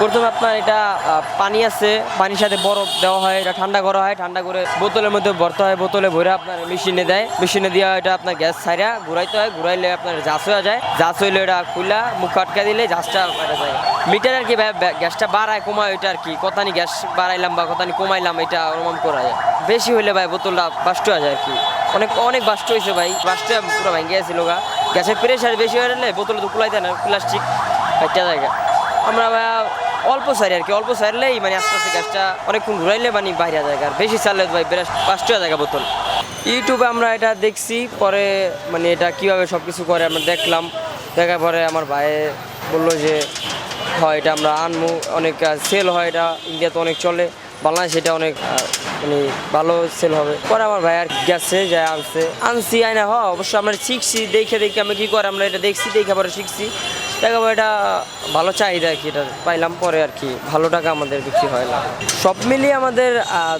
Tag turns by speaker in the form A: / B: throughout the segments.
A: প্রথমে আপনার এটা পানি আছে, পানির সাথে বরফ দেওয়া হয়, এটা ঠান্ডা করা হয়, ঠান্ডা করে বোতলের মধ্যে ভরতে হয়, বোতলে ভরে আপনার মেশিনে দেয়, মেশিনে দেওয়া এটা আপনার গ্যাস ছাইরা ঘুরাইতে হয়, ঘুরাইলে আপনার জাস হয়ে যায় জাস হইলে এটা খুলা মুখ আটকা দিলে জাসটা যায়। মিটার আর কি গ্যাসটা বাড়ায় কমায় ওইটা আর কি কতানি গ্যাস বাড়াইলাম বা কতানি কমাইলাম এটা অনুমান করা যায়। বেশি হইলে ভাই বোতলটা বাস্ট হয়ে যায় আর কি। অনেক অনেক বাস্ট হয়েছে ভাই বাস্টটা পুরো ভেঙে গেছিল গা গ্যাসের প্রেশার বেশি হয়ে গেলে বোতল তো কুলাইতে না, প্লাস্টিক একটা জায়গা। আমরা ভাইয়া অল্প সারি আর কি, অল্প সারলেই মানে আস্তে আস্তে গ্যাসটা অনেকক্ষণ ঘুরাইলে মানে বাইরে যায় আর বেশি সারলে ভাই বেশ পাঁচটা জায়গা বোতল। ইউটিউবে আমরা এটা দেখছি, পরে মানে এটা কীভাবে সব কিছু করে আমরা দেখলাম। দেখার পরে আমার ভাই বলল যে, হয়, এটা আমরা আনব অনেক সেল হয়, এটা ইন্ডিয়াতে অনেক চলে, বাংলাদেশে এটা অনেক মানে ভালো সেল হবে। পরে আমার ভাই আর গেছে, যায় আনছে। আনছি, আইনা, হ, অবশ্য আমরা শিখছি, দেখে দেখে আমি কি করে আমরা এটা দেখছি, দেখে পরে শিখছি। দেখা পরে এটা ভালো চাহিদা আর কি, এটা পাইলাম পরে আর কি, ভালো টাকা আমাদের বিক্রি হয় না। সব মিলিয়ে আমাদের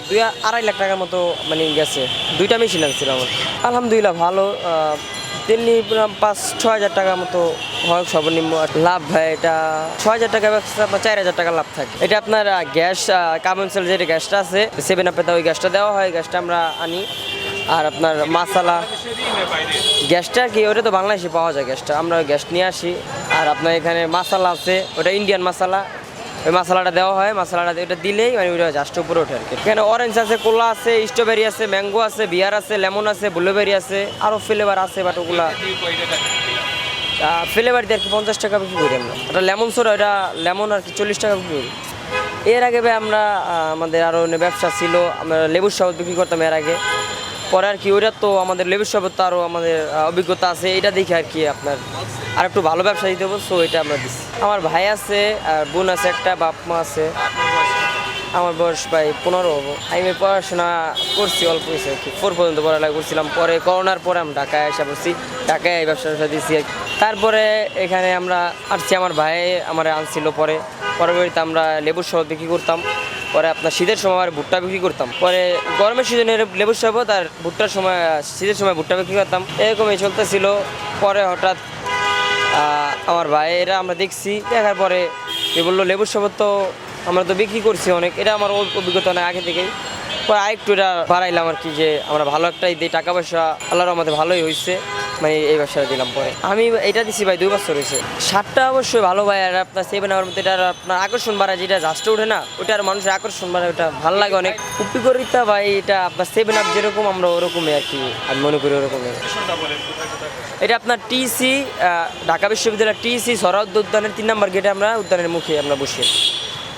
A: দুই আড়াই লাখ টাকার মতো মানে গেছে, দুইটা মেশিন আনছিল আমার। আলহামদুলিল্লাহ ভালো তেমনি পাঁচ ছ হাজার টাকার মতো হয় সর্বনিম্ন লাভ হয় এটা ছ হাজার টাকা ব্যবসা আপনার চার হাজার টাকা লাভ থাকে। এটা আপনার গ্যাস কামনসেল যে গ্যাসটা আছে সেভেন আপে ওই গ্যাসটা দেওয়া হয়, গ্যাসটা আমরা আনি। আর আপনার মাসালা গ্যাসটা কি, ওটা তো বাংলাদেশে পাওয়া যায় গ্যাসটা, আমরা গ্যাস নিয়ে আসি। আর আপনার এখানে মাসালা আছে, ওটা ইন্ডিয়ান মাসালা। ওই মশলাটা দেওয়া হয় মশলাটা ওটা দিলেই মানে ওইটা জাস্ট উপরে ওঠে আর কি। এখানে অরেঞ্জ আছে, কোলা আছে স্ট্রবেরি আছে ম্যাঙ্গো আছে বিয়ার আছে লেমন আছে ব্লুবেরি আছে আরও ফ্লেভার আছে বাট ওগুলা। ফ্লেভার দিয়ে আর কি পঞ্চাশ টাকা বিক্রি করি আমরা। ওটা লেমন সোডা ওটা লেমন আর কি চল্লিশ টাকা বিক্রি করি। এর আগে আমরা আমাদের আরও ব্যবসা ছিল, আমরা লেবুর শরবত বিক্রি করতাম এর আগে। পরে আর কি, ওইটা তো আমাদের লেবুর শরবত তো আরও আমাদের অভিজ্ঞতা আছে এটা দেখে আর কি আপনার আর একটু ভালো ব্যবসা দিতে হবে সো এটা আমরা দিচ্ছি। আমার ভাই আছে, আর বোন আছে, একটা বাপ মা আছে। আমার বয়স ভাই পনেরো। হব আমি পড়াশোনা করছি, অল্প কিছু আর কি। ফোর পর্যন্ত পড়ালেখা করছিলাম। পরে করোনার পরে আমি ঢাকায় এসে পড়ছি। ঢাকায় ব্যবসা ব্যবসা দিচ্ছি আর। তারপরে এখানে আমরা আসছি আমার ভাই, আমার আনছিল পরে। পরবর্তীতে আমরা লেবুর শরবত বিক্রি করতাম। পরে আপনার শীতের সময় আর ভুট্টা বিক্রি করতাম। পরে গরমের সিজনে লেবুর শরবত আর ভুট্টার সময়, শীতের সময় ভুট্টা বিক্রি করতাম। এরকমই চলতেছিল। পরে হঠাৎ আমার ভাইয়েরা আমরা দেখছি। দেখার পরে বলল, লেবুর শরবত তো আমরা তো বিক্রি করছি অনেক, এটা আমার অভ- অভিজ্ঞতা অনেক আগে থেকেই। পরে আরেকটু এটা বাড়াইলাম আর কি যে আমরা ভালো একটা দিই টাকা পয়সা আল্লাহর আমাদের ভালোই হয়েছে মানে এই ব্যবসাটা দিলাম পরে। আমি এটা দিছি ভাই দুই বছর হয়েছে সারটা অবশ্যই ভালো ভাই, আর আপনার সেভেন আওয়ার মধ্যে এটা আপনার আকর্ষণ বাড়ায়, যেটা জাস্টে ওঠে না, ওটা আর মানুষের আকর্ষণ বাড়ায়, ওটা ভালো লাগে অনেক। উপকারিতা ভাই, এটা আপনার সেভেন আপ যেরকম আমরা ওরকমই আর কি, আমি মনে করি ওরকমই। এটা আপনার টিসি ঢাকা বিশ্ববিদ্যালয়ের টিসি সরাউদ্দ উদ্যানের তিন নম্বর গেটে আমরা উদ্যানের মুখে আমরা বসি।